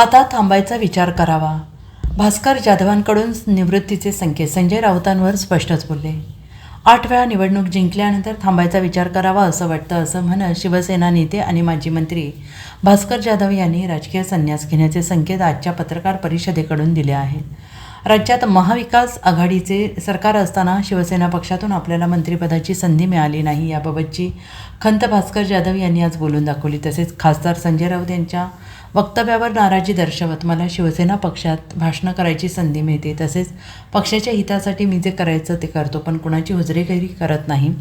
आता थांबायचा विचार करावा. भास्कर जाधवांकडून निवृत्तीचे संकेत संजय राऊतांवर स्पष्टच बोलले. आठ वेळा निवडणूक जिंकल्यानंतर थांबायचा विचार करावा असं वाटतं असं म्हणत शिवसेना नेते आणि माजी मंत्री भास्कर जाधव यांनी राजकीय संन्यास घेण्याचे संकेत आजच्या पत्रकार परिषदेकडून दिले आहेत. राज्यात महाविकास आघाडीचे सरकार असताना शिवसेना पक्षातून आपल्याला मंत्रिपदाची संधी मिळाली नाही याबाबतची खंत भास्कर जाधव यांनी आज बोलून दाखवली. तसेच खासदार संजय राऊत यांच्या वक्तव्यावर नाराजी दर्शवत मला शिवसेना पक्षात भाषणं करायची संधी मिळते. तसेच पक्षाच्या हितासाठी मी जे करायचं ते करतो पण कुणाची हुजरेगिरी करत नाही.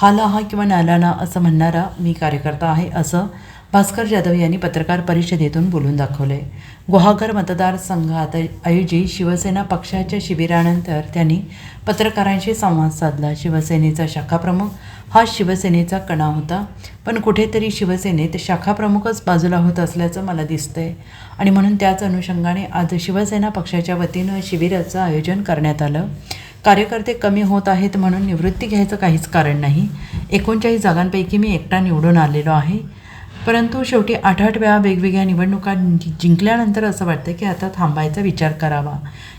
हाला हा किंवा नाला ना असं म्हणणारा मी कार्यकर्ता आहे असं भास्कर जाधव यांनी पत्रकार परिषदेतून बोलून दाखवले. गुहागर मतदारसंघात आयोजित शिवसेना पक्षाच्या शिबिरानंतर त्यांनी पत्रकारांशी संवाद साधला. शिवसेनेचा शाखाप्रमुख हा शिवसेनेचा कणा होता पण कुठेतरी शिवसेनेत शाखाप्रमुखच बाजूला होत असल्याचं मला दिसतंय आणि म्हणून त्याच अनुषंगाने आज शिवसेना पक्षाच्या वतीनं शिबिराचं आयोजन करण्यात आलं. कार्यकर्ते कमी होत आहेत म्हणून निवृत्ती घ्यायचं काहीच कारण नाही. एकोणचाळीस जागांपैकी मी एकटा निवडून आलेलो आहे. परंतु शेवटी आठ आठ वेळा वेगवेगळ्या निवडणुका जिंकल्यानंतर असं वाटतं की आता थांबायचा विचार करावा.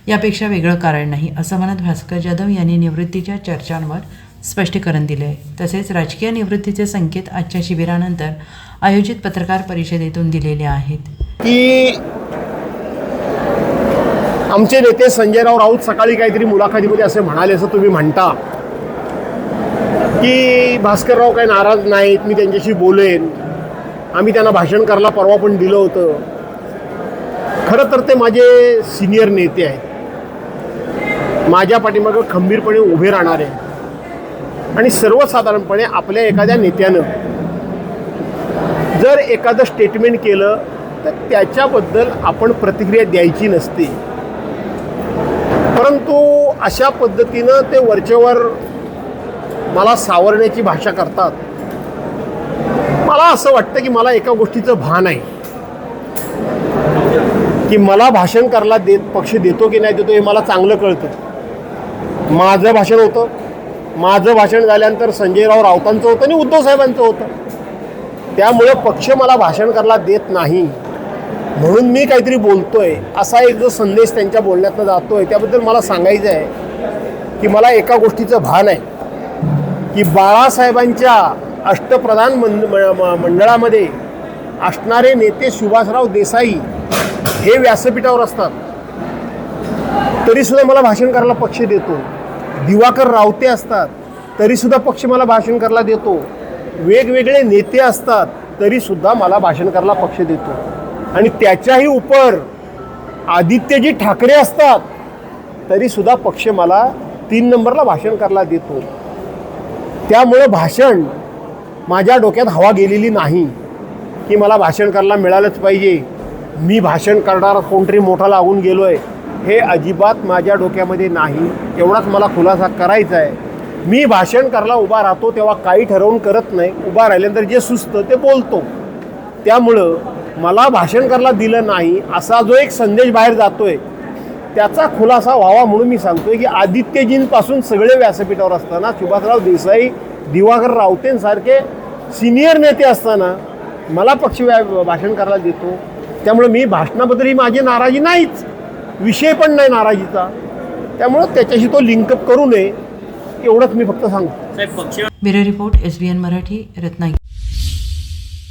यापेक्षा वेगळं कारण नाही असं म्हणत भास्कर जाधव यांनी निवृत्तीच्या चर्चांवर स्पष्टीकरण दिले आहे तसेच राजकीय निवृत्तीचे संकेत आजच्या शिबिरानंतर आयोजित पत्रकार परिषदेतून दिलेले आहेत. की आमचे नेते संजयराव राऊत सकाळी काहीतरी मुलाखतीमध्ये असे म्हणाले असं तुम्ही म्हणता. की भास्करराव काही नाराज नाहीत मी त्यांच्याशी बोलेन. आम्ही त्यांना भाषण करायला परवा पण दिलं होतं. खरं तर ते माझे सिनियर नेते आहेत. माझ्या पाठीमागं खंबीरपणे उभे राहणारे आणि सर्वसाधारणपणे आपल्या एखाद्या नेत्यानं जर एखादं स्टेटमेंट केलं तर त्याच्याबद्दल आपण प्रतिक्रिया द्यायची नसते. परंतु अशा पद्धतीनं ते वरचेवर मला सावरण्याची भाषा करतात. मला असं वाटतं की मला एका गोष्टीचं भान आहे. की मला भाषण करायला देत पक्ष देतो की नाही देतो हे मला चांगलं कळतं. माझं भाषण होतं. माझं भाषण झाल्यानंतर संजयराव राऊतांचं होतं आणि उद्धव साहेबांचं होतं. त्यामुळे पक्ष मला भाषण करायला देत नाही. म्हणून मी काहीतरी बोलतोय असा एक जो संदेश त्यांच्या बोलण्यातनं आहे त्याबद्दल मला सांगायचं आहे की मला एका गोष्टीचं भान आहे की बाळासाहेबांच्या अष्टप्रधान मंड म- म- मंडळामध्ये असणारे नेते सुभाषराव देसाई हे व्यासपीठावर असतात. तरीसुद्धा मला भाषण करायला पक्ष देतो. दिवाकर रावते असतात तरीसुद्धा पक्ष मला भाषण करायला देतो. वेगवेगळे नेते असतात तरीसुद्धा मला भाषण करायला पक्ष देतो. आणि त्याच्याही उपर आदित्यजी ठाकरे असतात तरीसुद्धा पक्ष मला तीन नंबरला भाषण करायला देतो. त्यामुळं भाषण माझ्या डोक्यात हवा गेलेली नाही की मला भाषण करायला मिळालंच पाहिजे. मी भाषण करणारा कोणतरी मोठा लागून गेलो आहे हे अजिबात माझ्या डोक्यामध्ये नाही. एवढाच मला खुलासा करायचा आहे मी भाषण करायला उभा राहतो तेव्हा काही ठरवून करत नाही. उभा राहिल्यानंतर जे सुचतं ते बोलतो. त्यामुळं मला भाषण करायला दिलं नाही असा जो एक संदेश बाहेर जातोय त्याचा खुलासा व्हावा म्हणून मी सांगतोय की आदित्यजींपासून सगळे व्यासपीठावर असताना सुभाषराव देसाई दिवाकर रावतेंसारखे सिनियर नेते असताना मला पक्ष व्या- भाषण करायला देतो. त्यामुळे मी भाषणाबद्दल ही माझी नाराजी नाहीच. विषय पण नाही नाराजीचा. त्यामुळं त्याच्याशी तो लिंकअप करू नये एवढंच मी फक्त सांगतो. Bureau report S B N Marathi Ratnagiri.